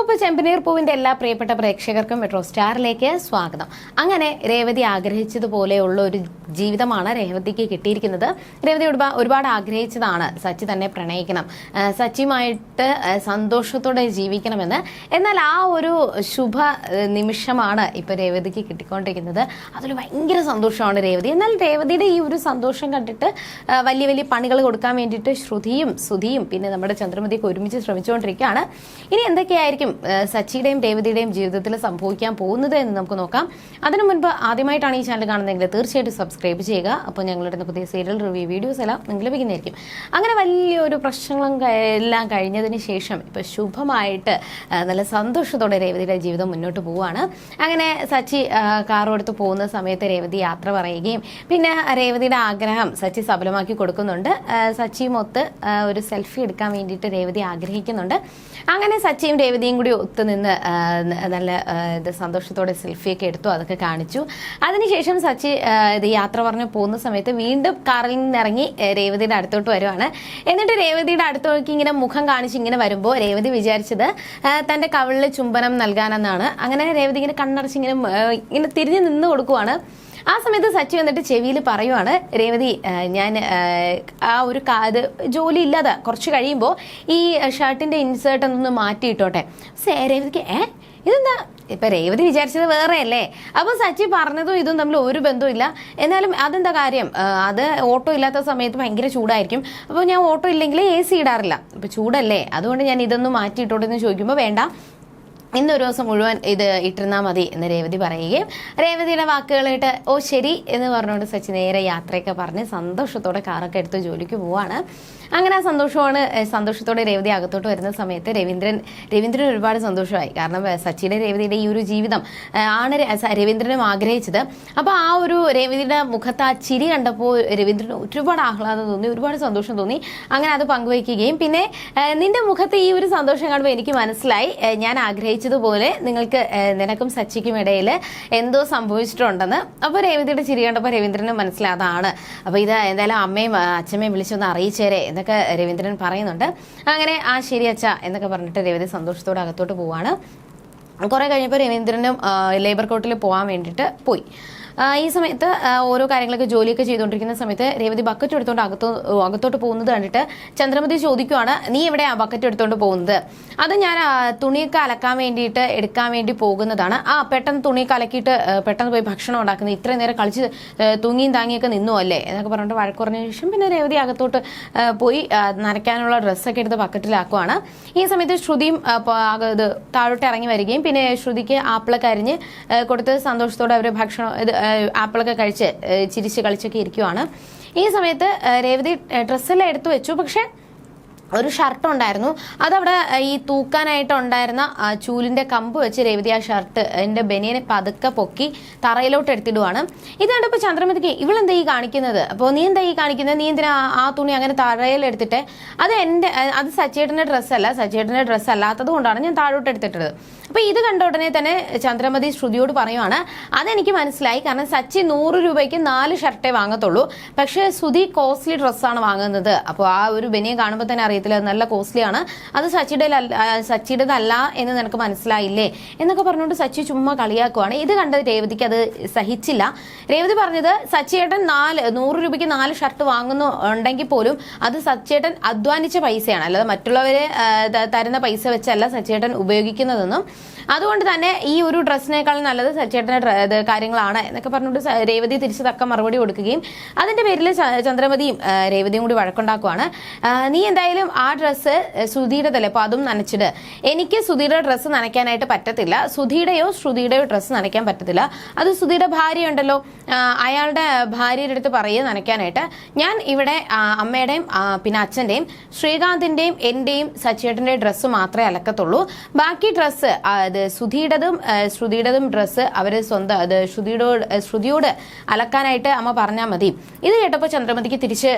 ഇപ്പോൾ ചെമ്പനീർ പൂവിന്റെ എല്ലാ പ്രിയപ്പെട്ട പ്രേക്ഷകർക്കും മെട്രോ സ്റ്റാറിലേക്ക് സ്വാഗതം. അങ്ങനെ രേവതി ആഗ്രഹിച്ചതുപോലെയുള്ള ഒരു ജീവിതമാണ് രേവതിക്ക് കിട്ടിയിരിക്കുന്നത്. രേവതി ഒരുപാ- ഒരുപാട് ആഗ്രഹിച്ചതാണ് സച്ചി തന്നെ പ്രണയിക്കണം. സച്ചിയുമായിട്ട് സന്തോഷത്തോടെ ജീവിക്കണമെന്ന്. എന്നാൽ ആ ഒരു ശുഭ നിമിഷമാണ് ഇപ്പൊ രേവതിക്ക് കിട്ടിക്കൊണ്ടിരിക്കുന്നത്. അതിൽ ഭയങ്കര സന്തോഷമാണ് രേവതി. എന്നാൽ രേവതിയുടെ ഈ ഒരു സന്തോഷം കണ്ടിട്ട് വലിയ വലിയ പണികൾ കൊടുക്കാൻ വേണ്ടിയിട്ട് ശ്രുതിയും സുധിയും പിന്നെ നമ്മുടെ ചന്ദ്രമതിയൊക്കെ ഒരുമിച്ച് ശ്രമിച്ചുകൊണ്ടിരിക്കുകയാണ്. ഇനി എന്തൊക്കെയായിരിക്കും ആ, സച്ചിയുടെയും രേവതിയുടെയും ജീവിതത്തിൽ സംഭവിക്കാൻ പോകുന്നത് എന്ന് നമുക്ക് നോക്കാം. അതിനു മുൻപ് ആദ്യമായിട്ടാണ് ഈ ചാനൽ കാണുന്നതെങ്കിൽ തീർച്ചയായിട്ടും സബ്സ്ക്രൈബ് ചെയ്യുക. അപ്പോൾ ഞങ്ങളുടെ പുതിയ സീരിയൽ റിവ്യൂ വീഡിയോസ് എല്ലാം നിങ്ങൾ ലഭിക്കുന്നതായിരിക്കും. അങ്ങനെ വലിയൊരു പ്രശ്നങ്ങളും എല്ലാം കഴിഞ്ഞതിന് ശേഷം ഇപ്പോൾ ശുഭമായിട്ട് നല്ല സന്തോഷത്തോടെ രേവതിയുടെ ജീവിതം മുന്നോട്ട് പോവുകയാണ്. അങ്ങനെ സച്ചി കാറോടുത്ത് പോകുന്ന സമയത്ത് രേവതി യാത്ര പറയുകയും പിന്നെ രേവതിയുടെ ആഗ്രഹം സച്ചി സഫലമാക്കി കൊടുക്കുന്നുണ്ട്. സച്ചിയും ഒത്ത് ഒരു സെൽഫി എടുക്കാൻ വേണ്ടിയിട്ട് രേവതി ആഗ്രഹിക്കുന്നുണ്ട്. അങ്ങനെ സച്ചിയും രേവതിയും കൂടി ഒത്തുനിന്ന് നിന്ന് നല്ല ഇത് സന്തോഷത്തോടെ സെൽഫിയൊക്കെ എടുത്തു അതൊക്കെ കാണിച്ചു. അതിനുശേഷം സച്ചി ഇത് യാത്ര പറഞ്ഞ് പോകുന്ന സമയത്ത് വീണ്ടും കാറിൽ നിന്ന് ഇറങ്ങി ആ, രേവതിയുടെ അടുത്തോട്ട് വരുവാണ്. എന്നിട്ട് രേവതിയുടെ അടുത്തോട്ട് ഇങ്ങനെ മുഖം കാണിച്ച് ഇങ്ങനെ വരുമ്പോൾ രേവതി വിചാരിച്ചത് തന്റെ കവിളിൽ ചുംബനം നൽകാനെന്നാണ്. അങ്ങനെ രേവതി ഇങ്ങനെ കണ്ണടച്ച് ഇങ്ങനെ ഇങ്ങനെ തിരിഞ്ഞു നിന്ന് കൊടുക്കുവാണ്. ആ സമയത്ത് സച്ചി വന്നിട്ട് ചെവിയിൽ പറയുവാണ് രേവതി ഞാൻ ആ, ഒരു കാത് ജോലി ഇല്ലാതെ. കുറച്ച് കഴിയുമ്പോൾ ഈ ഷർട്ടിന്റെ ഇൻസേർട്ട് ഒന്ന് മാറ്റിയിട്ടോട്ടെ. സേ രേവതിക്ക് ഏ? ഇതെന്താ? ഇപ്പൊ രേവതി വിചാരിച്ചത് വേറെ അല്ലേ അപ്പൊ സച്ചി പറഞ്ഞതും ഇതും തമ്മിൽ ഒരു ബന്ധവും എന്നാലും അതെന്താ കാര്യം? അത് ഓട്ടോ ഇല്ലാത്ത സമയത്ത് ഭയങ്കര ചൂടായിരിക്കും. അപ്പോൾ ഞാൻ ഓട്ടോ ഇല്ലെങ്കിൽ എ സി ഇടാറില്ല. അപ്പൊ ചൂടല്ലേ? അതുകൊണ്ട് ഞാൻ ഇതൊന്നും മാറ്റിയിട്ടോട്ടെന്ന് ചോദിക്കുമ്പോൾ വേണ്ട. ഇന്നൊരു ദിവസം മുഴുവൻ ഇത് ഇട്ടിരുന്നാൽ മതി എന്ന് രേവതി പറയുകയും രേവതിയുടെ വാക്കുകൾ ഓ ശരി എന്ന് പറഞ്ഞുകൊണ്ട് സച്ചി നേരെ യാത്രയൊക്കെ പറഞ്ഞ് സന്തോഷത്തോടെ കാറൊക്കെ എടുത്ത് ജോലിക്ക് പോവാണ്. അങ്ങനെ ആ സന്തോഷമാണ് സന്തോഷത്തോടെ രേവതി അകത്തോട്ട് വരുന്ന സമയത്ത് രവീന്ദ്രൻ രവീന്ദ്രൻ ഒരുപാട് സന്തോഷമായി. കാരണം സച്ചിനെ രേവതിയുടെ ഈ ഒരു ജീവിതം ആണ് രവീന്ദ്രനും ആഗ്രഹിച്ചത്. അപ്പോൾ ആ ഒരു രേവതിയുടെ മുഖത്ത് ആ ചിരി കണ്ടപ്പോൾ രവീന്ദ്രൻ ഒരുപാട് ആഹ്ലാദം തോന്നി ഒരുപാട് സന്തോഷം തോന്നി. അങ്ങനെ അത് പങ്കുവയ്ക്കുകയും. പിന്നെ നിന്റെ മുഖത്ത് ഈ ഒരു സന്തോഷം കാണുമ്പോൾ എനിക്ക് മനസ്സിലായി ഞാൻ ആഗ്രഹിച്ചതുപോലെ നിങ്ങൾക്ക് നിനക്കും സച്ചിക്കും ഇടയിൽ എന്തോ സംഭവിച്ചിട്ടുണ്ടെന്ന്. അപ്പോൾ രേവതിയുടെ ചിരി കണ്ടപ്പോൾ രവീന്ദ്രന് മനസ്സിലാതാണ് അപ്പോൾ ഇത് എന്തായാലും അമ്മയും അച്ഛമ്മയും വിളിച്ചൊന്ന് അറിയിച്ചേരെ എന്നൊക്കെ രവീന്ദ്രൻ പറയുന്നുണ്ട്. അങ്ങനെ ആ ശരി അച്ഛ എന്നൊക്കെ പറഞ്ഞിട്ട് രവീന്ദ്രൻ സന്തോഷത്തോടെ അകത്തോട്ട് പോവാണ്. കുറെ കഴിഞ്ഞപ്പോൾ രവീന്ദ്രനും ലേബർ കോർട്ടിൽ പോകാൻ വേണ്ടിയിട്ട് പോയി. ഈ സമയത്ത് ഓരോ കാര്യങ്ങളൊക്കെ ജോലിയൊക്കെ ചെയ്തുകൊണ്ടിരിക്കുന്ന സമയത്ത് രേവതി ബക്കറ്റ് എടുത്തുകൊണ്ട് അകത്തോ അകത്തോട്ട് പോകുന്നത് കണ്ടിട്ട് ചന്ദ്രമതി ചോദിക്കുവാണ് നീ എവിടെയാ ബക്കറ്റ് എടുത്തുകൊണ്ട് പോകുന്നത്? അത് ഞാൻ തുണിയൊക്കെ അലക്കാൻ വേണ്ടിയിട്ട് എടുക്കാൻ വേണ്ടി പോകുന്നതാണ്. ആ പെട്ടെന്ന് തുണിയൊക്കെ അലക്കിയിട്ട് പെട്ടെന്ന് പോയി ഭക്ഷണം ഉണ്ടാക്കുന്നത് ഇത്രയും നേരം കളിച്ച് തൂങ്ങിയും താങ്ങിയൊക്കെ നിന്നു അല്ലേ? എന്നൊക്കെ പറഞ്ഞിട്ട് വഴക്ക് പറഞ്ഞ ശേഷം പിന്നെ രേവതി അകത്തോട്ട് പോയി നനയ്ക്കാനുള്ള ഡ്രസ്സൊക്കെ എടുത്ത് ബക്കറ്റിലാക്കുവാണ് ഈ സമയത്ത് ശ്രുതിയും താഴോട്ട് ഇറങ്ങി വരികയും പിന്നെ ശ്രുതിക്ക് ആപ്പിളൊക്കെ അരിഞ്ഞ് കൊടുത്തത് കൊടുത്ത് സന്തോഷത്തോടെ അവർ ഭക്ഷണം ഇത് ആപ്പിളൊക്കെ കഴിച്ച് ചിരിച്ച് കളിച്ചൊക്കെ ഇരിക്കുവാണ്. ഈ സമയത്ത് രേവതി ഡ്രസ്സെല്ലാം എടുത്തു വെച്ചു. പക്ഷേ ഒരു ഷർട്ട് ഉണ്ടായിരുന്നു. അതവിടെ ഈ തൂക്കാനായിട്ട് ഉണ്ടായിരുന്ന ചൂലിന്റെ കമ്പ് വെച്ച് രേവതി ആ ഷർട്ട് എന്റെ ബനിയനെ പതുക്കെ പൊക്കി തറയിലോട്ട് എടുത്തിടുവാണ്. ഇത് കണ്ടപ്പോൾ ചന്ദ്രമതിക്ക് ഇവളെന്താ ഈ കാണിക്കുന്നത്? അപ്പോൾ നീ എന്താ ഈ കാണിക്കുന്നത്? നീ എന്തിനാ ആ- തുണി അങ്ങനെ തറയിൽ എടുത്തിട്ട്? അത് എന്റെ അത് സച്ചേട്ടന്റെ ഡ്രസ്സല്ല സച്ചേട്ടന്റെ ഡ്രസ്സ് അല്ലാത്തത് കൊണ്ടാണ് ഞാൻ താഴോട്ട് എടുത്തിട്ടത്. അപ്പോൾ ഇത് കണ്ട ഉടനെ തന്നെ ചന്ദ്രമതി ശ്രുതിയോട് പറയുവാണ് അതെനിക്ക് മനസ്സിലായി. കാരണം സച്ചി നൂറ് രൂപയ്ക്ക് നാല് ഷർട്ടേ വാങ്ങത്തുള്ളൂ. പക്ഷേ ശ്രുതി കോസ്റ്റ്ലി ഡ്രസ്സാണ് വാങ്ങുന്നത്. അപ്പോൾ ആ ഒരു ബനിയെ കാണുമ്പോൾ തന്നെ അറിയത്തില്ല നല്ല കോസ്റ്റ്ലി ആണ് അത് സച്ചിയുടെ സച്ചിയുടേതല്ല എന്ന് നിനക്ക് മനസ്സിലായില്ലേ? എന്നൊക്കെ പറഞ്ഞുകൊണ്ട് സച്ചി ചുമ്മാ കളിയാക്കുവാണ്. ഇത് കണ്ട് രേവതിക്ക് അത് സഹിച്ചില്ല. രേവതി പറഞ്ഞത് സച്ചിയേട്ടൻ നാല് നൂറ് രൂപയ്ക്ക് നാല് ഷർട്ട് വാങ്ങുന്നു ഉണ്ടെങ്കിൽ പോലും അത് സച്ചിയേട്ടൻ അധ്വാനിച്ച പൈസയാണ്. അല്ലാതെ മറ്റുള്ളവരെ തരുന്ന പൈസ വെച്ചല്ല സച്ചിയേട്ടൻ ഉപയോഗിക്കുന്നതെന്നും. അതുകൊണ്ട് തന്നെ ഈ ഒരു ഡ്രസ്സിനേക്കാൾ നല്ലത് സച്ചേട്ടന്റെ ഡ്ര- കാര്യങ്ങളാണ് എന്നൊക്കെ പറഞ്ഞുകൊണ്ട് രേവതി തിരിച്ച് തക്ക മറുപടി കൊടുക്കുകയും അതിന്റെ പേരിൽ ചന്ദ്രമതിയും രേവതിയും കൂടി വഴക്കുണ്ടാക്കുവാണ്. നീ എന്തായാലും ആ ഡ്രസ്സ് സുധിയുടേതല്ലേ അപ്പോൾ അതും നനച്ചിട്. എനിക്ക് സുധിയുടെ ഡ്രസ്സ് നനയ്ക്കാനായിട്ട് പറ്റത്തില്ല. സുധിയുടെയോ ശ്രുതിയുടെയോ ഡ്രസ്സ് നനയ്ക്കാൻ പറ്റത്തില്ല. അത് സുധിയുടെ ഭാര്യ ഉണ്ടല്ലോ അയാളുടെ ഭാര്യയുടെ അടുത്ത് പറയുക നനയ്ക്കാനായിട്ട്. ഞാൻ ഇവിടെ അമ്മയുടെയും പിന്നെ അച്ഛന്റെയും ശ്രീകാന്തിന്റെയും എന്റെയും സച്ചേട്ടന്റെയും ഡ്രസ്സ് മാത്രമേ അലക്കത്തുള്ളൂ. ബാക്കി ഡ്രസ്സ് അത് സുധിയുടേതും ആ, ശ്രുതിയുടേതും ഡ്രസ്സ് അവർ സ്വന്തം അത് ശ്രുതിയോട് ശ്രുതിയോട് അലക്കാനായിട്ട് അമ്മ പറഞ്ഞാൽ മതി. ഇത് കേട്ടപ്പോൾ ചന്ദ്രമതിക്ക് തിരിച്ച്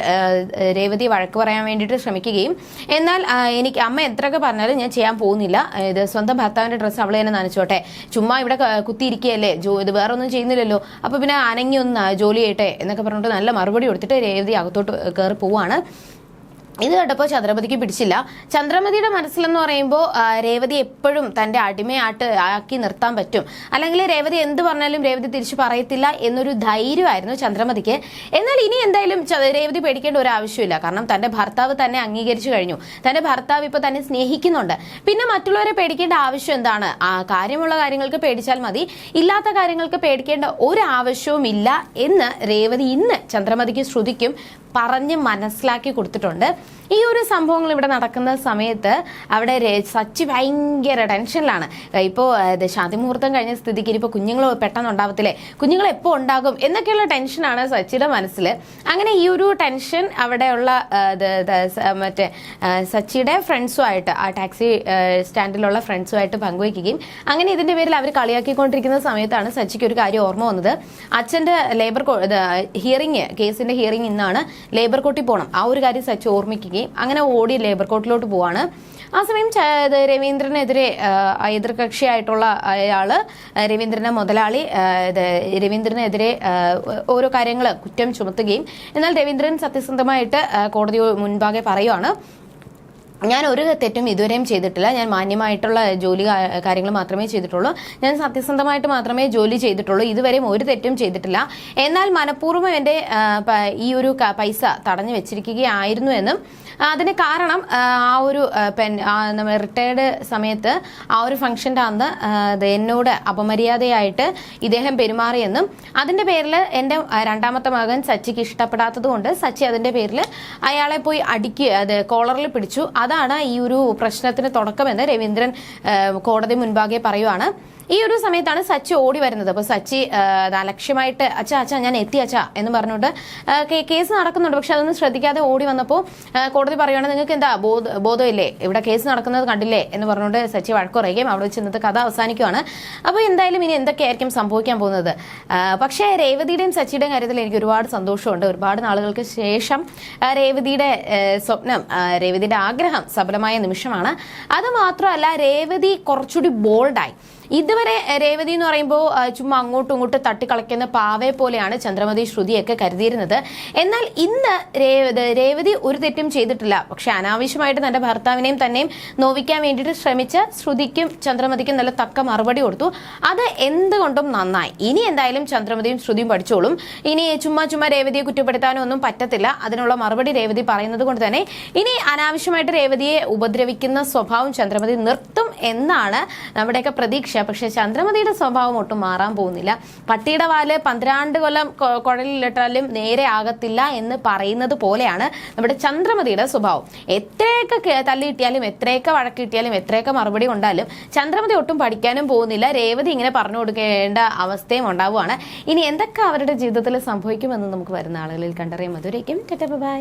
രേവതി വഴക്ക് പറയാൻ വേണ്ടിയിട്ട് ശ്രമിക്കുകയും എന്നാൽ എനിക്ക് അമ്മ എത്രയൊക്കെ പറഞ്ഞാലും ഞാൻ ചെയ്യാൻ പോകുന്നില്ല. ഇത് സ്വന്തം ഭർത്താവിന്റെ ഡ്രസ്സ് അവളെ തന്നെ നനച്ചോട്ടെ. ചുമ്മാ ഇവിടെ കുത്തിയിരിക്കുകയല്ലേ? ജോ ഇത് വേറെ ഒന്നും ചെയ്യുന്നില്ലല്ലോ. അപ്പോൾ പിന്നെ അനങ്ങി ഒന്ന് ജോലി ചെയ്യട്ടെ എന്നൊക്കെ പറഞ്ഞിട്ട് നല്ല മറുപടി കൊടുത്തിട്ട് രേവതി അകത്തോട്ട് കയറി പോവാണ്. ഇത് കേട്ടപ്പോൾ ചന്ദ്രമതിക്ക് പിടിച്ചില്ല. ചന്ദ്രമതിയുടെ മനസ്സിലെന്ന് പറയുമ്പോൾ രേവതി എപ്പോഴും തന്റെ അടിമയായിട്ട് ആക്കി നിർത്താൻ പറ്റും. അല്ലെങ്കിൽ രേവതി എന്ത് പറഞ്ഞാലും രേവതി തിരിച്ചു പറയത്തില്ല എന്നൊരു ധൈര്യമായിരുന്നു ചന്ദ്രമതിക്ക്. എന്നാൽ ഇനി എന്തായാലും രേവതി പേടിക്കേണ്ട ഒരു ആവശ്യമില്ല. കാരണം തന്റെ ഭർത്താവ് തന്നെ അംഗീകരിച്ചു കഴിഞ്ഞു. തന്റെ ഭർത്താവ് ഇപ്പോൾ തന്നെ സ്നേഹിക്കുന്നുണ്ട്. പിന്നെ മറ്റുള്ളവരെ പേടിക്കേണ്ട ആവശ്യം എന്താണ്? കാര്യമുള്ള കാര്യങ്ങൾക്ക് പേടിച്ചാൽ മതി. ഇല്ലാത്ത കാര്യങ്ങൾക്ക് പേടിക്കേണ്ട ഒരു ആവശ്യവും ഇല്ല എന്ന് രേവതി ഇന്ന് ചന്ദ്രമതിക്ക് ശ്രുതിക്കും. പറഞ്ഞ് മനസ്സിലാക്കി കൊടുത്തിട്ടുണ്ട്. ഈ ഒരു സംഭവങ്ങൾ ഇവിടെ നടക്കുന്ന സമയത്ത് അവിടെ സച്ചി ഭയങ്കര ടെൻഷനിലാണ്. ഇപ്പോൾ ശാന്തി മുഹൂർത്തം കഴിഞ്ഞ സ്ഥിതിക്ക് ഇനിയിപ്പോൾ കുഞ്ഞുങ്ങൾ പെട്ടെന്ന് ഉണ്ടാവത്തില്ലേ കുഞ്ഞുങ്ങൾ എപ്പോൾ ഉണ്ടാകും? എന്നൊക്കെയുള്ള ടെൻഷനാണ് സച്ചിയുടെ മനസ്സിൽ അങ്ങനെ ഈ ഒരു ടെൻഷൻ അവിടെയുള്ള മറ്റേ സച്ചിയുടെ ഫ്രണ്ട്സുമായിട്ട് ആ ടാക്സി സ്റ്റാൻഡിലുള്ള ഫ്രണ്ട്സുമായിട്ട് പങ്കുവയ്ക്കുകയും അങ്ങനെ ഇതിന്റെ പേരിൽ അവർ കളിയാക്കിക്കൊണ്ടിരിക്കുന്ന സമയത്താണ് സച്ചിക്ക് ഒരു കാര്യം ഓർമ്മ വന്നത്. അച്ഛന്റെ ലേബർ ഹിയറിങ് കേസിന്റെ ഹിയറിംഗ് ഇന്നാണ് ലേബർ കോട്ടിൽ പോകണം ആ ഒരു കാര്യം സച്ച് ഓർമ്മിക്കുകയും അങ്ങനെ ഓടി ലേബർ കോട്ടിലോട്ട് പോവാണ്. ആ സമയം രവീന്ദ്രനെതിരെ എതിർകക്ഷിയായിട്ടുള്ള അയാൾ രവീന്ദ്രനെ മുതലാളി രവീന്ദ്രനെതിരെ ഓരോ കാര്യങ്ങൾ കുറ്റം ചുമത്തുകയും എന്നാൽ രവീന്ദ്രൻ സത്യസന്ധമായിട്ട് കോടതി മുൻപാകെ പറയുവാണ്. ഞാൻ ഒരു തെറ്റും ഇതുവരെയും ചെയ്തിട്ടില്ല. ഞാൻ മാന്യമായിട്ടുള്ള ജോലി കാര്യങ്ങൾ മാത്രമേ ചെയ്തിട്ടുള്ളൂ. ഞാൻ സത്യസന്ധമായിട്ട് മാത്രമേ ജോലി ചെയ്തിട്ടുള്ളൂ. ഇതുവരെയും ഒരു തെറ്റും ചെയ്തിട്ടില്ല. എന്നാൽ മനഃപൂർവം എന്റെ ഈ ഒരു പൈസ തടഞ്ഞു വെച്ചിരിക്കുകയായിരുന്നു എന്നും അതിന് കാരണം ആ, ഒരു പെൻ നമ്മൾ റിട്ടയർഡ് സമയത്ത് ആ ഒരു ഫംഗ്ഷന്റെ അന്ന് എന്നോട് അപമര്യാദയായിട്ട് ഇദ്ദേഹം പെരുമാറിയെന്നും അതിന്റെ പേരിൽ എന്റെ രണ്ടാമത്തെ മകൻ സച്ചിക്ക് ഇഷ്ടപ്പെടാത്തത് കൊണ്ട് സച്ചി അതിന്റെ പേരിൽ അയാളെ പോയി അടിക്കുക അത് കോളറിൽ പിടിച്ചു. അതാണ് ഈ ഒരു പ്രശ്നത്തിന് തുടക്കമെന്ന് രവീന്ദ്രൻ കോടതി മുൻപാകെ പറയുവാണ്. ഈ ഒരു സമയത്താണ് സച്ചി ഓടി വരുന്നത്. അപ്പോൾ സച്ചി അലക്ഷ്യമായിട്ട് അച്ഛാ അച്ഛാ ഞാൻ എത്തി അച്ഛാ എന്ന് പറഞ്ഞുകൊണ്ട് കേസ് നടക്കുന്നുണ്ട്. പക്ഷെ അതൊന്നും ശ്രദ്ധിക്കാതെ ഓടി വന്നപ്പോൾ കോടതി പറയുകയാണ് നിങ്ങൾക്ക് എന്താ ബോധ ബോധമില്ലേ? ഇവിടെ കേസ് നടക്കുന്നത് കണ്ടില്ലേ? എന്ന് പറഞ്ഞുകൊണ്ട് സച്ചി വഴക്കുറയുകയും അവിടെ വെച്ച് ഇന്നത്തെ കഥ അവസാനിക്കുകയാണ് അപ്പോൾ എന്തായാലും ഇനി എന്തൊക്കെയായിരിക്കും സംഭവിക്കാൻ പോകുന്നത്? പക്ഷെ രേവതിയുടെയും സച്ചിയുടെയും കാര്യത്തിൽ എനിക്ക് ഒരുപാട് സന്തോഷമുണ്ട്. ഒരുപാട് നാളുകൾക്ക് ശേഷം രേവതിയുടെ സ്വപ്നം രേവതിയുടെ ആഗ്രഹം സഫലമായ നിമിഷമാണ്. അത് മാത്രമല്ല രേവതി കുറച്ചുകൂടി ബോൾഡായി ഇതുവരെ രേവതി എന്ന് പറയുമ്പോൾ ചുമ്മാ അങ്ങോട്ടും ഇങ്ങോട്ടും തട്ടിക്കളയ്ക്കുന്ന പാവയെ പോലെയാണ് ചന്ദ്രമതി ശ്രുതിയൊക്കെ കരുതിയിരുന്നത്. എന്നാൽ ഇന്ന് രേവതി ഒരു തെറ്റും ചെയ്തിട്ടില്ല. പക്ഷെ അനാവശ്യമായിട്ട് തന്റെ ഭർത്താവിനെയും തന്നെയും നോവിക്കാൻ വേണ്ടിയിട്ട് ശ്രമിച്ച ശ്രുതിക്കും ചന്ദ്രമതിക്കും നല്ല തക്ക മറുപടി കൊടുത്തു. അത് എന്തുകൊണ്ടും നന്നായി. ഇനി എന്തായാലും ചന്ദ്രമതിയും ശ്രുതിയും പഠിച്ചോളും. ഇനി ചുമ്മാ ചുമ്മാ രേവതിയെ കുറ്റപ്പെടുത്താനോ ഒന്നും പറ്റത്തില്ല. അതിനുള്ള മറുപടി രേവതി പറയുന്നത് കൊണ്ട് തന്നെ ഇനി അനാവശ്യമായിട്ട് രേവതിയെ ഉപദ്രവിക്കുന്ന സ്വഭാവം ചന്ദ്രമതി നിർത്തും എന്നാണ് നമ്മുടെയൊക്കെ പ്രതീക്ഷ. പക്ഷെ ചന്ദ്രമതിയുടെ സ്വഭാവം ഒട്ടും മാറാൻ പോകുന്നില്ല. പട്ടിയുടെ വാൽ പന്ത്രണ്ട് കൊല്ലം കുഴലിലിട്ടാലും നേരെ ആകത്തില്ല എന്ന് പറയുന്നത് പോലെയാണ് നമ്മുടെ ചന്ദ്രമതിയുടെ സ്വഭാവം. എത്രയൊക്കെ തല്ലി കിട്ടിയാലും എത്രയൊക്കെ വഴക്ക് കിട്ടിയാലും എത്രയൊക്കെ മറുപടി കൊണ്ടാലും ചന്ദ്രമതി ഒട്ടും പഠിക്കാനും പോകുന്നില്ല. രേവതി ഇങ്ങനെ പറഞ്ഞു കൊടുക്കേണ്ട അവസ്ഥയും ഉണ്ടാവുകയാണ്. ഇനി എന്തൊക്കെ അവരുടെ ജീവിതത്തിൽ സംഭവിക്കുമെന്ന് നമുക്ക് വരുന്ന ആളുകളിൽ കണ്ടറിയാം. അതുവരേക്കും ബൈ.